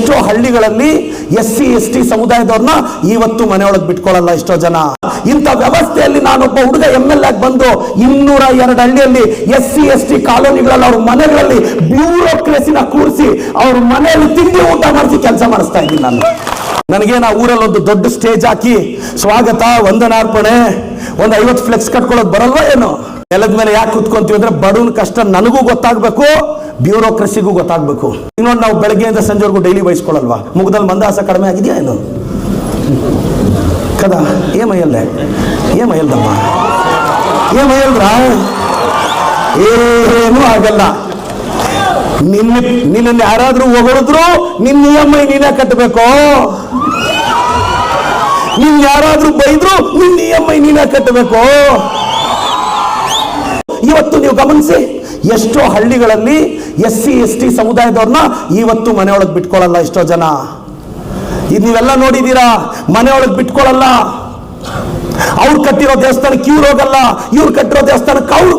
ಎಷ್ಟೋ ಹಳ್ಳಿಗಳಲ್ಲಿ S C, S T ಸಮುದಾಯದವ್ರನ್ನ ಇವತ್ತು ಮನೆಯೊಳಗೆ ಬಿಟ್ಕೊಳ್ಳಲ್ಲ ಎಷ್ಟೋ ಜನ. ಇಂಥ ವ್ಯವಸ್ಥೆಯಲ್ಲಿ ನಾನೊಬ್ಬ ಹುಡುಗ ಎಂ ಎಲ್ ಆಗಿ ಬಂದು ಇನ್ನೂರ ಎರಡು ಹಳ್ಳಿಯಲ್ಲಿ ಎಸ್ ಸಿ, ಎಸ್ ಟಿ ಕಾಲೋನಿಗಳಲ್ಲಿ ಅವ್ರ ಮನೆಗಳಲ್ಲಿ ಬ್ಯೂರೋಕ್ರೆಸಿನ ಕೂರಿಸಿ ಅವ್ರ ಮನೆಯಲ್ಲಿ ತಿಂಡಿ ಊಟ ಮಾಡಿಸಿ ಕೆಲಸ ಮಾಡಿಸ್ತಾ ಇದ್ದೀನಿ ನಾನು. ನನಗೆ ಆ ಊರಲ್ಲಿ ಒಂದು ದೊಡ್ಡ ಸ್ಟೇಜ್ ಹಾಕಿ ಸ್ವಾಗತ, ವಂದನಾರ್ಪಣೆ, ಒಂದು ಐವತ್ತು ಫ್ಲೆಕ್ಸ್ ಕಟ್ಕೊಳ್ಳೋದು ಬರಲ್ವಾ ಏನು? ನೆಲದ ಮೇಲೆ ಯಾಕೆ ಕುತ್ಕೊಂತೀವಿ ಅಂದ್ರೆ ಬಡವನ ಕಷ್ಟ ನನಗೂ ಗೊತ್ತಾಗ್ಬೇಕು, ಬ್ಯೂರೋಕ್ರಸಿಗೂ ಗೊತ್ತಾಗ್ಬೇಕು. ಇನ್ನೊಂದು ನಾವು ಬೆಳಗ್ಗೆಯಿಂದ ಸಂಜೆವರೆಗೂ ಡೈಲಿ ವಹಿಸ್ಕೊಳ್ಳಲ್ವಾ ಮುಖದಲ್ಲಿ ಮಂದಾಸ ಕಡಿಮೆ ಆಗಿದೆಯಾ ಏನು? ಕದ ಏಮಯ್ಯಲ್ಲೇ ಏಮಯ್ಯಲ್ದಮ್ಮ ಏಮಯ್ಯಲ್ದ್ರ ಏನೂ ಆಗಲ್ಲ. ನಿನ್ನ ನಿನ್ನ ಯಾರಾದ್ರೂ ಹೊಗಳಿದ್ರು ನಿನ್ನ ಇ ಎಂ ಐ ನೀನೇ ಕಟ್ಟಬೇಕು. ನಿನ್ ಯಾರಾದ್ರೂ ಬೈದ್ರು ನಿನ್ ಇ ಎಂ ಐ ನೀನೇ ಕಟ್ಟಬೇಕು. ಇವತ್ತು ನೀವು ಗಮನಿಸಿ, ಎಷ್ಟೋ ಹಳ್ಳಿಗಳಲ್ಲಿ ಎಸ್ ಸಿ, ಎಸ್ ಟಿ ಸಮುದಾಯದವ್ರನ್ನ ಇವತ್ತು ಮನೆಯೊಳಗೆ ಬಿಟ್ಕೊಳ್ಳಲ್ಲ ಎಷ್ಟೋ ಜನ. ಇದು ನೀವೆಲ್ಲ ನೋಡಿದ್ದೀರಾ, ಮನೆಯೊಳಗೆ ಬಿಟ್ಕೊಳ್ಳಲ್ಲ ಅವ್ರು ಕಟ್ಟಿರೋ ದೇವಸ್ಥಾನ ಇವ್ರು ಹೋಗಲ್ಲ, ಇವ್ರು ಕಟ್ಟಿರೋ ದೇವಸ್ಥಾನಕ್ಕೆ ಅವ್ರು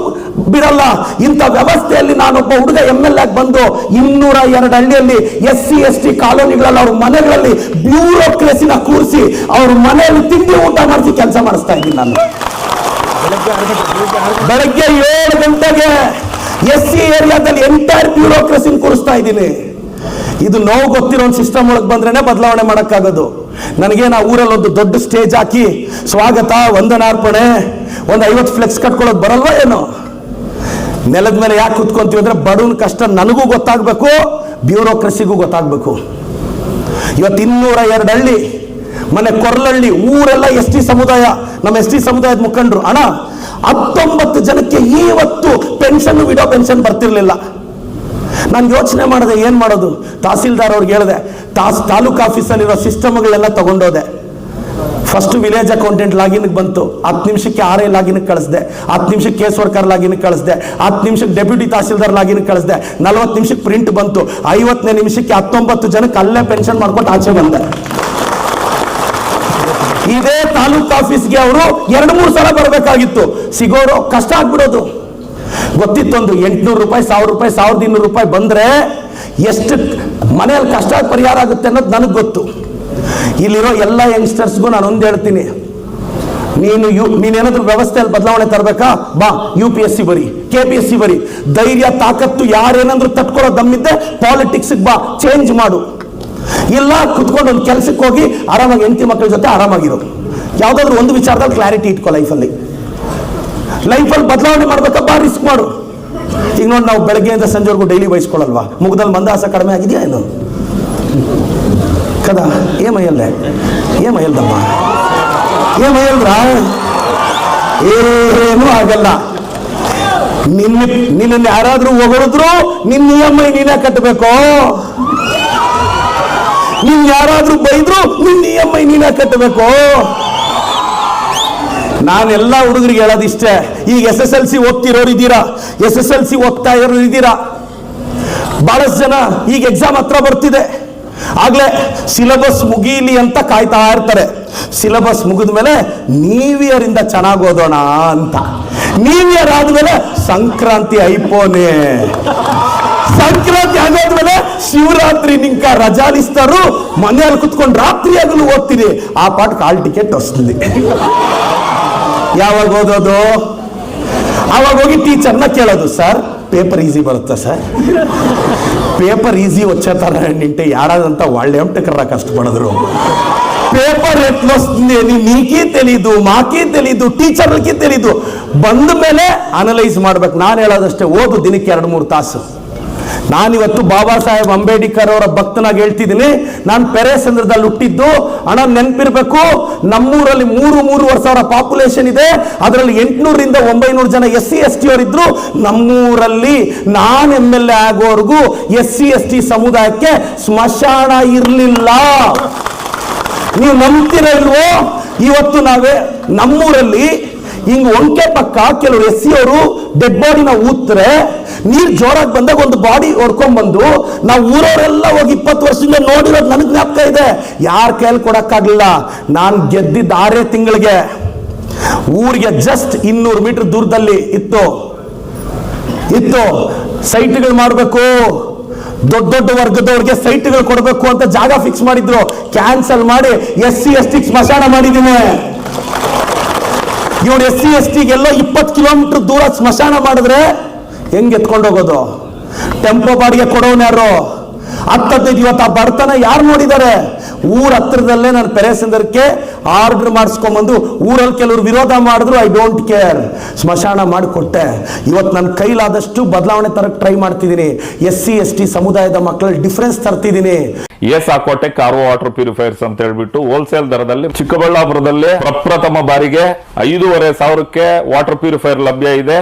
ಬಿಡಲ್ಲ. ಇಂಥ ವ್ಯವಸ್ಥೆಯಲ್ಲಿ ನಾನೊಬ್ಬ ಹುಡುಗ ಎಂ ಎಲ್ ಆಗಿ ಬಂದು ಇನ್ನೂರ ಎರಡು ಹಳ್ಳಿಯಲ್ಲಿ ಎಸ್ ಸಿ ಎಸ್ ಟಿ ಕಾಲೋನಿಗಳಲ್ಲಿ ಅವ್ರ ಮನೆಗಳಲ್ಲಿ ಬ್ಯೂರೋಕ್ರೆಸಿನ ಕೂರಿಸಿ ಅವ್ರ ಮನೆಯಲ್ಲಿ ತಿಂಡಿ ಊಟ ಮಾಡಿಸಿ ಕೆಲಸ ಮಾಡಿಸ್ತಾ ಇದ್ದೀನಿ ನಾನು. ಬೆಳಗ್ಗೆ ಏಳು ಗಂಟೆಗೆ ಎಸ್ ಸಿ ಏರಿಯಾದಲ್ಲಿ ಎಂಟೈರ್ ಬ್ಯೂರೋಕ್ರೆಸಿನ ಕೂರಿಸ್ತಾ ಇದ್ದೀನಿ. ಇದು ನೋವು ಗೊತ್ತಿರೋ ಒಂದು ಸಿಸ್ಟಮ್ ಒಳಗೆ ಬಂದ್ರೇನೆ ಬದಲಾವಣೆ ಮಾಡೋಕ್ಕಾಗೋದು. ನನಗೆ ನಾ ಊರಲ್ಲಿ ಒಂದು ದೊಡ್ಡ ಸ್ಟೇಜ್ ಹಾಕಿ ಸ್ವಾಗತ, ವಂದನಾರ್ಪಣೆ, ಒಂದು ಐವತ್ತು ಫ್ಲೆಕ್ಸ್ ಕಟ್ಕೊಳ್ಳೋದು ಬರಲ್ವಾ ಏನು? ನೆಲದ ಮೇಲೆ ಯಾಕೆ ಕುತ್ಕೊಂತೀವಿ ಅಂದ್ರೆ ಬಡವನ ಕಷ್ಟ ನನಗೂ ಗೊತ್ತಾಗಬೇಕು, ಬ್ಯೂರೋಕ್ರಸಿಗೂ ಗೊತ್ತಾಗಬೇಕು. ಇವತ್ತು ಇನ್ನೂರ ಎರಡು ಹಳ್ಳಿ, ಮನೆ ಕೊರಲಹಳ್ಳಿ ಊರೆಲ್ಲ ಎಸ್ ಟಿ ಸಮುದಾಯ, ನಮ್ಮ ಎಸ್ ಟಿ ಸಮುದಾಯದ ಮುಖಂಡರು. ಅಣ್ಣ, ಹತ್ತೊಂಬತ್ತು ಜನಕ್ಕೆ ಇವತ್ತು ಪೆನ್ಷನ್ ವಿಡೋ ಪೆನ್ಷನ್ ಬರ್ತಿರ್ಲಿಲ್ಲ. ನಾನು ಯೋಚನೆ ಮಾಡಿದೆ, ಏನು ಮಾಡೋದು? ತಹಸೀಲ್ದಾರ್ ಅವ್ರಿಗೆ ಹೇಳಿದೆ, ತಾಸ್, ತಾಲೂಕು ಆಫೀಸಲ್ಲಿರೋ ಸಿಸ್ಟಮ್ಗಳೆಲ್ಲ ತಗೊಂಡೋದೆ. ಫಸ್ಟ್ ವಿಲೇಜ್ ಅಕೌಂಟೆಂಟ್ ಲಾಗಿನ್ಗೆ ಬಂತು. ಹತ್ತು ನಿಮಿಷಕ್ಕೆ ಆರ್ ಐ ಲಾಗಿನ್ಗೆ ಕಳಿಸ್ದೆ. ಹತ್ತು ನಿಮಿಷಕ್ಕೆ ಕೇಸ್ ವರ್ಕರ್ ಲಾಗಿನ್ಗೆ ಕಳಿಸ್ದೆ. ಹತ್ತು ನಿಮಿಷಕ್ಕೆ ಡೆಪ್ಯೂಟಿ ತಹಸೀಲ್ದಾರ್ ಲಾಗಿನ್ಗೆ ಕಳಿಸ್ದೆ. ನಲವತ್ತು ನಿಮಿಷಕ್ಕೆ ಪ್ರಿಂಟ್ ಬಂತು. ಐವತ್ತನೇ ನಿಮಿಷಕ್ಕೆ ಹತ್ತೊಂಬತ್ತು ಜನಕ್ಕೆ ಅಲ್ಲೇ ಪೆನ್ಷನ್ ಮಾಡ್ಕೊಂಡು ಆಚೆ ಬಂದೆ. ಇದೇ ತಾಲೂಕು ಆಫೀಸ್ಗೆ ಅವರು ಎರಡು ಮೂರು ಸಲ ಬರಬೇಕಾಗಿತ್ತು. ಸಿಗೋರು ಕಷ್ಟ ಆಗ್ಬಿಡೋದು. ಗೊತ್ತಿತ್ತೊಂದು ಎಂಟುನೂರು ರೂಪಾಯಿ, ಸಾವಿರ ರೂಪಾಯಿ, ಸಾವಿರದ ಇನ್ನೂರು ರೂಪಾಯಿ ಬಂದರೆ ಎಷ್ಟು ಮನೆಯಲ್ಲಿ ಕಷ್ಟ ಪರಿಹಾರ ಆಗುತ್ತೆ ಅನ್ನೋದು ನನಗೆ ಗೊತ್ತು. ಇಲ್ಲಿರೋ ಎಲ್ಲ ಯಂಗ್ಸ್ಟರ್ಸ್ಗೂ ನಾನು ಒಂದು ಹೇಳ್ತೀನಿ. ನೀನು ಯು ನೀನೇನಾದ್ರೂ ವ್ಯವಸ್ಥೆಯಲ್ಲಿ ಬದಲಾವಣೆ ತರಬೇಕಾ? ಬಾ ಯು ಪಿ ಎಸ್ ಸಿ ಬರಿ ಕೆ ಪಿ ಎಸ್ ಸಿ ಬರಿ. ಧೈರ್ಯ, ತಾಕತ್ತು ಯಾರೇನಾದ್ರೂ ತಟ್ಕೊಳ್ಳೋ ದಮ್ಮಿದ್ದೆ ಪಾಲಿಟಿಕ್ಸ್ಗೆ ಬಾ ಚೇಂಜ್ ಮಾಡು. ಇಲ್ಲ, ಕುತ್ಕೊಂಡು ಒಂದು ಕೆಲಸಕ್ಕೆ ಹೋಗಿ ಆರಾಮಾಗಿ ಹೆಂಡತಿ ಮಕ್ಕಳ ಜೊತೆ ಆರಾಮಾಗಿರೋದು ಯಾವುದಾದ್ರೂ ಒಂದು ವಿಚಾರದಲ್ಲಿ ಕ್ಲಾರಿಟಿ ಇಟ್ಕೋ ಲೈಫಲ್ಲಿ ಲೈಫಲ್ಲಿ ಬದಲಾವಣೆ ಮಾಡ್ಬೇಕಪ್ಪ ರಿಸ್ಕ್ ಮಾಡು. ಈಗ ನೋಡಿ ನಾವು ಬೆಳಗ್ಗೆಯಿಂದ ಸಂಜೆವರೆಗೂ ಡೈಲಿ ವಹಿಸ್ಕೊಳ್ಳಲ್ವಾ ಮುಖದಲ್ಲಿ ಮಂದಾಸ ಕಡಿಮೆ ಆಗಿದೆಯಾ ಏನು? ಕದ ಮೈಯಲ್ದಮ್ಮ? ಏ ಮೈಯಲ್ರ ಏನೂ ಆಗಲ್ಲ. ನಿನ್ನ ನಿನ್ನ ಯಾರಾದ್ರೂ ಹೊಗಳಿದ್ರು ನಿನ್ನ ಇ ಎಂ ಐ ನೀನೇ ಕಟ್ಟಬೇಕು. ನಿನ್ ಯಾರಾದ್ರೂ ಬೈದ್ರು ನಿನ್ನ ಇ ಎಂ ಐ ನೀನೇ ಕಟ್ಟಬೇಕು. ನಾನೆಲ್ಲ ಹುಡುಗರಿಗೆ ಹೇಳೋದು ಇಷ್ಟೇ. ಈಗ ಎಸ್ ಎಸ್ ಎಲ್ ಸಿ ಓದ್ತಿರೋರು ಇದ್ದೀರಾ ಎಸ್ ಎಸ್ ಎಲ್ ಸಿ ಓದ್ತಾ ಇರೋರು ಇದ್ದೀರಾ ಬಹಳಷ್ಟು ಜನ ಈಗ ಎಕ್ಸಾಮ್ ಹತ್ರ ಬರ್ತಿದೆ. ಆಗಲೇ ಸಿಲೆಬಸ್ ಮುಗೀಲಿ ಅಂತ ಕಾಯ್ತಾ ಇರ್ತಾರೆ. ಸಿಲೆಬಸ್ ಮುಗಿದ ಮೇಲೆ ನೀವಿಯರಿಂದ ಚೆನ್ನಾಗಿ ಓದೋಣ ಅಂತ. ನ್ಯೂ ಇಯರ್ ಸಂಕ್ರಾಂತಿ ಐಪೋನೆ. ಸಂಕ್ರಾಂತಿ ಆಗೋದ್ಮೇಲೆ ಶಿವರಾತ್ರಿ ನಿಂಕ ರಜಾಲಿಸ್ತಾರು. ಮನೆಯಲ್ಲಿ ಕುತ್ಕೊಂಡು ರಾತ್ರಿ ಅದನ್ನು ಓದ್ತೀನಿ. ಆ ಪಾಠ ಕಾಲ್ ಟಿಕೆಟ್ ಹೊಸ್ಲಿ ಯಾವಾಗ ಓದೋದು? ಅವಾಗ ಹೋಗಿ ಟೀಚರ್ನ ಕೇಳೋದು. ಸರ್ ಪೇಪರ್ ಈಸಿ ಬರುತ್ತಾ ಸರ್ ಪೇಪರ್ ಈಸಿ ವಚ್ಚತಾರ ನಿಂಟೆ ಯಾರಾದಂತ ಒಳ್ಳೆ ಕಷ್ಟ ಕಷ್ಟಪಡಿದ್ರು. ಪೇಪರ್ ನೀಕಿ ತೆಲೀದು ಮಾಕಿ ತೆಲೀದು ಟೀಚರ್ಕಿ ತೆಲೀದು, ಬಂದ ಮೇಲೆ ಅನಲೈಸ್ ಮಾಡ್ಬೇಕು. ನಾನು ಹೇಳೋದಷ್ಟೇ, ಓದು ದಿನಕ್ಕೆ ಎರಡು ಮೂರು ತಾಸು. ನಾನಿವತ್ತು ಬಾಬಾ ಸಾಹೇಬ್ ಅಂಬೇಡ್ಕರ್ ಅವರ ಭಕ್ತನಾಗಿ ಹೇಳ್ತಿದ್ದೀನಿ. ನಾನು ಪೆರೇಸಂದ್ರದಲ್ಲಿ ಹುಟ್ಟಿದ್ದು, ಹಣ ನೆನಪಿರ್ಬೇಕು. ನಮ್ಮೂರಲ್ಲಿ ಮೂರು, ಮೂರುವರೆ ಸಾವಿರ ಪಾಪ್ಯುಲೇಷನ್ ಇದೆ. ಅದರಲ್ಲಿ ಎಂಟುನೂರಿಂದ ಒಂಬೈನೂರು ಜನ ಎಸ್ ಸಿ ಎಸ್ ಟಿ ಅವರಿದ್ರು. ನಮ್ಮೂರಲ್ಲಿ ನಾನು ಎಂ ಎಲ್ ಎ ಆಗೋವರೆಗೂ ಎಸ್ ಸಿ ಎಸ್ ಟಿ ಸಮುದಾಯಕ್ಕೆ ಸ್ಮಶಾನ ಇರಲಿಲ್ಲ. ನೀವು ನಂಬ್ತೀರ ಇವತ್ತು ನಾವೇ ನಮ್ಮೂರಲ್ಲಿ ಹಿಂಗ್ ಒಂಕೆ ಪಕ್ಕ ಕೆಲವು ಎಸ್ ಸಿ ಅವರು ಡೆಡ್ ಬಾಡಿನ ಊತ್ರೆ ನೀರ್ ಜೋರಾಗಿ ಬಂದಾಗ ಒಂದು ಬಾಡಿ ಹೊಡ್ಕೊಂಡ್ಬಂದು ನಾವು ಊರವರೆಲ್ಲ ಹೋಗಿ ಇಪ್ಪತ್ತು ವರ್ಷದಿಂದ ನೋಡಿರೋದು ನನಗೆ ಜ್ಞಾಪಕ ಇದೆ. ಯಾರ ಕೈಯಲ್ಲಿ ಕೊಡೋಕ್ಕಾಗಲಿಲ್ಲ. ನಾನು ಗೆದ್ದಿದ್ದ ಆರೇ ತಿಂಗಳಿಗೆ. ಊರಿಗೆ ಜಸ್ಟ್ ಇನ್ನೂರು ಮೀಟರ್ ದೂರದಲ್ಲಿ ಇತ್ತು. ಇತ್ತು. ಸೈಟ್ಗಳು ಮಾಡಬೇಕು. ದೊಡ್ಡ ದೊಡ್ಡ ವರ್ಗದವ್ರಿಗೆ ಸೈಟ್ಗಳು ಕೊಡಬೇಕು ಅಂತ ಜಾಗ ಫಿಕ್ಸ್ ಮಾಡಿದ್ರು. ಕ್ಯಾನ್ಸಲ್ ಮಾಡಿ ಎಸ್ ಸಿ, ಎಸ್ ಟಿ ಸ್ಮಶಾನ ಮಾಡಿದ್ದೀನಿ ಇವನು ಎಸ್ ಸಿ, ಎಸ್ ಟಿಗೆಲ್ಲ ಇಪ್ಪತ್ತು ಕಿಲೋಮೀಟರ್ ದೂರ ಸ್ಮಶಾನ ಮಾಡಿದ್ರೆ ಹೆಂಗ್ ಎತ್ಕೊಂಡು ಹೋಗೋದು? ಟೆಂಪೋ ಬಾಡಿಗೆ ಕೊಡೋನು ಯಾರು? ಹತ್ತದೈದು ಇವತ್ತು ಆ ಬಡತನ ಯಾರು ನೋಡಿದ್ದಾರೆ ಊರ ಹತ್ರದಲ್ಲೇ ನಾನು ಪೆರೇಸಂದರ್ಗೆ ಆರ್ಡರ್ ಮಾಡಿಸ್ಕೊಂಬಂದು ಊರಲ್ಲಿ ಕೆಲವರು ವಿರೋಧ ಮಾಡಿದ್ರು ಐ ಡೋಂಟ್ ಕೇರ್ ಸ್ಮಶಾನ ಮಾಡಿಕೊಟ್ಟೆ. ಇವತ್ತು ನನ್ನ ಕೈಲಾದಷ್ಟು ಬದಲಾವಣೆ ತರಕ್ಕೆ ಟ್ರೈ ಮಾಡ್ತಿದ್ದೀನಿ. ಎಸ್ ಸಿ, ಎಸ್ ಟಿ ಸಮುದಾಯದ ಮಕ್ಕಳಲ್ಲಿ ಡಿಫ್ರೆನ್ಸ್ ತರ್ತಿದ್ದೀನಿ. ಎಸ್ ಆಕೋಟೆ ಕಾರ್ವೋ ವಾಟರ್ ಪ್ಯೂರಿಫೈರ್ಸ್ ಅಂತ ಹೇಳ್ಬಿಟ್ಟು ಹೋಲ್ಸೇಲ್ ದರದಲ್ಲಿ ಚಿಕ್ಕಬಳ್ಳಾಪುರದಲ್ಲಿ ಪ್ರಪ್ರಥಮ ಬಾರಿಗೆ ಐದೂವರೆ ಸಾವಿರಕ್ಕೆ ವಾಟರ್ ಪ್ಯೂರಿಫೈರ್ ಲಭ್ಯ ಇದೆ.